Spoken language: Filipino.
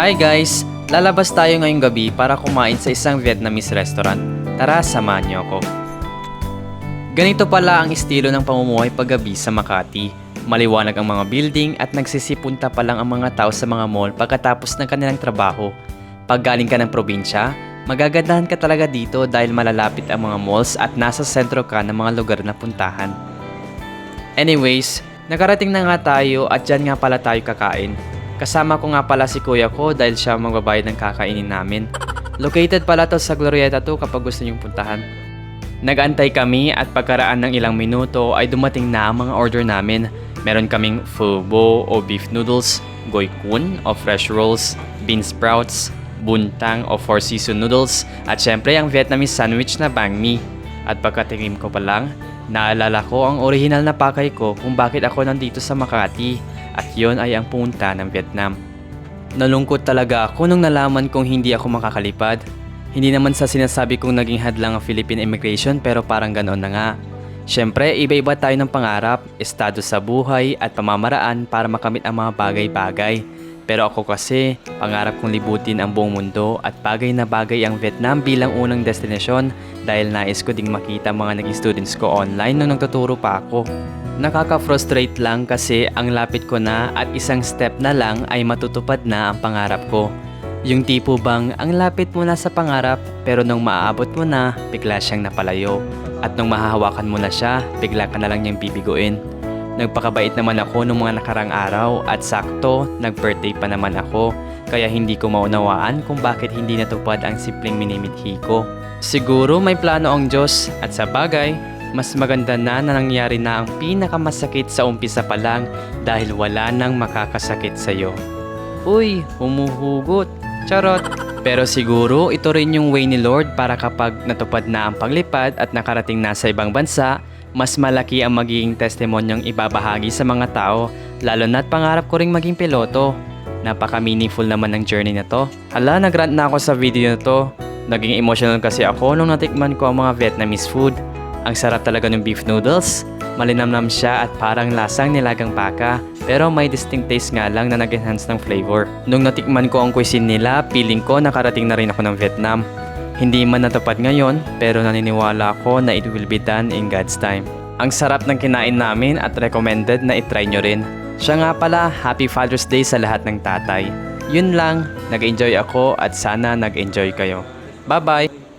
Hi guys! Lalabas tayo ngayong gabi para kumain sa isang Vietnamese restaurant. Tara, samahan niyo ako. Ganito pala ang estilo ng pamumuhay paggabi sa Makati. Maliwanag ang mga building at nagsisipunta pa lang ang mga tao sa mga mall pagkatapos ng kanilang trabaho. Pag galing ka ng probinsya, magagandahan ka talaga dito dahil malalapit ang mga malls at nasa sentro ka ng mga lugar na puntahan. Anyways, nakarating na nga tayo at dyan nga pala tayo kakain. Kasama ko nga pala si kuya ko dahil siya magbabayad ng kakainin namin. Located pala to sa Glorieta 2 kapag gusto niyong puntahan. Nagantay kami at pagkaraan ng ilang minuto ay dumating na ang mga order namin. Meron kaming pho bo o beef noodles, goy kun o fresh rolls, bean sprouts, buntang o four season noodles, at syempre ang Vietnamese sandwich na banh mi. At pagkatingin ko pa lang, naalala ko ang original na pakay ko kung bakit ako nandito sa Makati at yon ay ang punta ng Vietnam. Nalungkot talaga ako nung nalaman kong hindi ako makakalipad. Hindi naman sa sinasabi kong naging hadlang ang Philippine immigration pero parang ganoon na nga. Siyempre, iba-iba tayo ng pangarap, estado sa buhay at pamamaraan para makamit ang mga bagay-bagay. Pero ako kasi, pangarap kong libutin ang buong mundo at bagay na bagay ang Vietnam bilang unang destinasyon dahil nais ko ding makita mga naging students ko online nung nagtuturo pa ako. Nakaka-frustrate lang kasi ang lapit ko na at isang step na lang ay matutupad na ang pangarap ko. Yung tipo bang ang lapit mo na sa pangarap pero nung maaabot mo na, bigla siyang napalayo. At nung mahahawakan mo na siya, bigla ka na lang niyang bibiguin. Nagpakabait naman ako nung mga nakarang araw at sakto, nag-birthday pa naman ako. Kaya hindi ko maunawaan kung bakit hindi natupad ang simpleng minimithi ko. Siguro may plano ang Diyos at sa bagay, mas maganda na na nangyari na ang pinakamasakit sa umpisa pa lang dahil wala nang makakasakit sa'yo. Uy, humuhugot. Charot. Pero siguro ito rin yung way ni Lord para kapag natupad na ang paglipad at nakarating na sa ibang bansa, mas malaki ang magiging testimonyong ibabahagi sa mga tao, lalo na't pangarap ko ring maging piloto. Napaka-meaningful naman ng journey na to. Hala, nagrant na ako sa video na to. Naging emotional kasi ako nung natikman ko ang mga Vietnamese food. Ang sarap talaga ng beef noodles. Malinamnam siya at parang lasang nilagang baka. Pero may distinct taste nga lang na nag-enhance ng flavor. Nung natikman ko ang cuisine nila, feeling ko nakarating na rin ako ng Vietnam. Hindi man natupad ngayon, pero naniniwala ako na it will be done in God's time. Ang sarap ng kinain namin at recommended na itry nyo rin. Siya nga pala, Happy Father's Day sa lahat ng tatay. Yun lang, nag-enjoy ako at sana nag-enjoy kayo. Bye-bye!